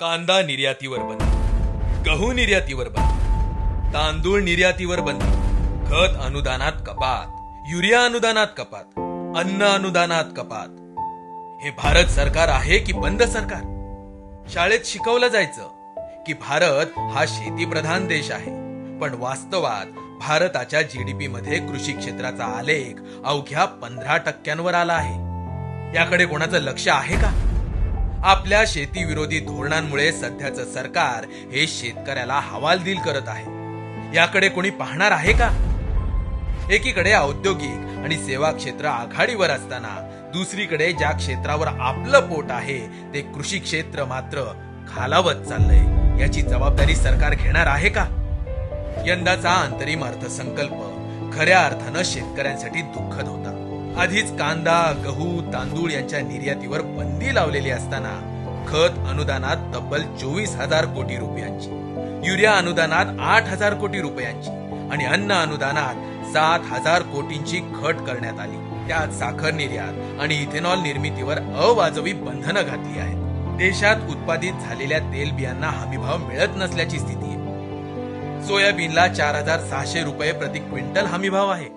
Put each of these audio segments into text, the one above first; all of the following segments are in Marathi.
कांदा निर्यातीवर बंदी. गहू निर्यातीवर बंदी. तांदूळ निर्यातीवर बंदी. खत अनुदानात कपात. युरिया अनुदानात कपात. अन्न अनुदानात कपात. हे भारत सरकार आहे की बंद सरकार? शाळेत शिकवलं जायचं की भारत हा शेतीप्रधान देश आहे. पण वास्तवात भारताच्या जीडीपी मध्ये कृषी क्षेत्राचा आलेख अवघ्या पंधरा टक्क्यांवर आला आहे. याकडे कोणाचं लक्ष आहे का? आपल्या शेतीविरोधी धोरणांमुळे सध्याचं सरकार हे शेतकऱ्याला हवालदिल करत आहे. याकडे कोणी पाहणार आहे का? एकीकडे औद्योगिक आणि सेवा क्षेत्र आघाडीवर असताना दुसरीकडे ज्या क्षेत्रावर आपलं पोट आहे ते कृषी क्षेत्र मात्र खालावत चाललंय. याची जबाबदारी सरकार घेणार आहे का? यंदाचा अंतरिम अर्थसंकल्प खऱ्या अर्थानं शेतकऱ्यांसाठी दुःखद होता. आधीच कांदा गहू तांदूळ यांच्या निर्यातीवर बंदी लावलेली असताना खत अनुदानात तब्बल चोवीस हजार कोटी रुपयांची युरिया अनुदानात आठ हजार कोटी रुपयांची आणि अन्न अनुदानात सात हजार कोटींची घट करण्यात आली. त्यात साखर निर्यात आणि इथेनॉल निर्मितीवर अवाजवी बंधनं घातली आहेत. देशात उत्पादित झालेल्या तेलबियांना हमीभाव मिळत नसल्याची स्थिती आहे. सोयाबीनला चार हजार सहाशे रुपये प्रति क्विंटल हमीभाव आहे.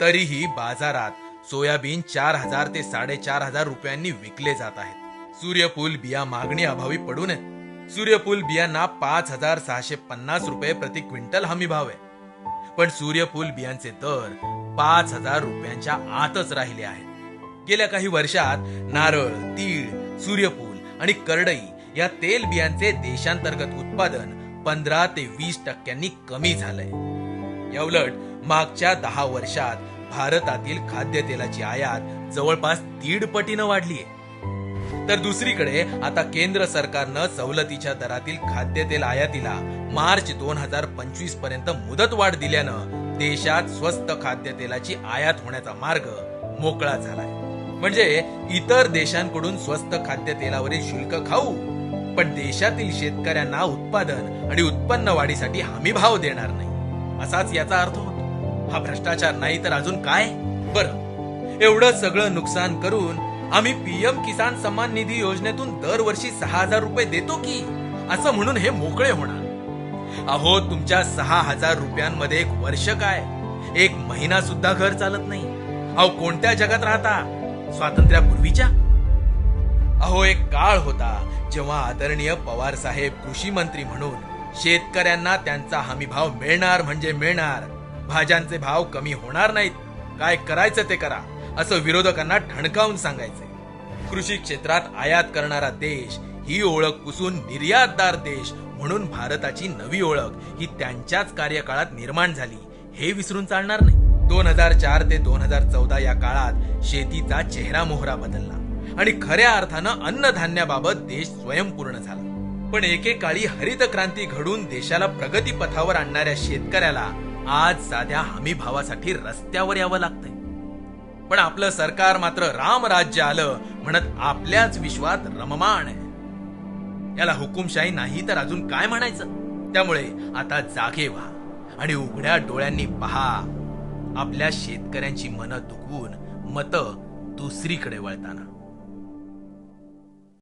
तरीही बाजारात सोयाबीन चार हजार ते साडेचार हजार रुपयांनी विकले जात आहेत. सूर्यफूल बिया मागणी अभावी पडू नये सूर्यफूल बियांना पाच हजार सहाशे पन्नास रुपये प्रति क्विंटल हमीभाव आहे. पण सूर्यफूल बियांचे दर पाच हजार रुपयांच्या आतच राहिले आहेत. गेल्या काही वर्षात नारळ तीळ सूर्यफूल आणि करडई या तेल बियांचे देशांतर्गत उत्पादन पंधरा ते वीस टक्क्यांनी कमी झालंय. याउलट मागच्या दहा वर्षात भारतातील खाद्यतेलाची आयात जवळपास दीड पटीनं वाढली आहे तर दुसरीकडे आता केंद्र सरकारनं सवलतीच्या दरातील खाद्यतेल आयातीला मार्च दोन हजार पंचवीसपर्यंत मुदत वाढ दिल्यानं देशात स्वस्त खाद्यतेलाची आयात होण्याचा मार्ग मोकळा झालाय. म्हणजे इतर देशांकडून स्वस्त खाद्यतेलावरील शुल्क खाऊ पण देशातील शेतकऱ्यांना उत्पादन आणि उत्पन्न वाढीसाठी हमी भाव देणार नाही. असाच याचा अर्थ होतो. हा भ्रष्टाचार नाही तर अजून काय? बर. एवढं सगळं नुकसान करून आम्ही पीएम किसान सन्मान निधी योजनेतून दरवर्षी सहा हजार रुपये देतो की? असं म्हणून हे मोकळे होणार. अहो तुमच्या सहा हजार रुपयांमध्ये एक वर्ष काय? एक महिना सुद्धा घर चालत नाही. अहो कोणत्या जगात राहता? स्वातंत्र्यापूर्वीच्या अहो एक काळ होता जेव्हा आदरणीय पवार साहेब कृषी मंत्री म्हणून शेतकऱ्यांना त्यांचा हमीभाव मिळणार म्हणजे मिळणार. भाज्यांचे भाव कमी होणार नाहीत. काय करायचं ते करा असं विरोधकांना ठणकावून सांगायचे कृषी क्षेत्रात आयात करणारा देश ही ओळख पुसून निर्यातदार देश म्हणून भारताची नवी ओळख ही त्यांच्याच कार्यकाळात निर्माण झाली हे विसरून चालणार नाही. दोन हजार चार ते दोन हजार चौदा या काळात शेतीचा चेहरा मोहरा बदलला आणि खऱ्या अर्थानं अन्नधान्याबाबत देश स्वयंपूर्ण झाला. पण एकेकाळी हरित क्रांती घडून देशाला प्रगतीपथावर आणणाऱ्या शेतकऱ्याला आज साध्या हमी भावासाठी रस्त्यावर यावं लागतंय. पण आपलं सरकार मात्र रामराज्य आलं म्हणत आपल्याच विश्वात रममाण आहे. याला हुकुमशाही नाही तर अजून काय म्हणायचं? त्यामुळे आता जागे व्हा आणि उघड्या डोळ्यांनी पहा. आपल्या शेतकऱ्यांची मनं दुखवून मतं दुसरीकडे वळताना.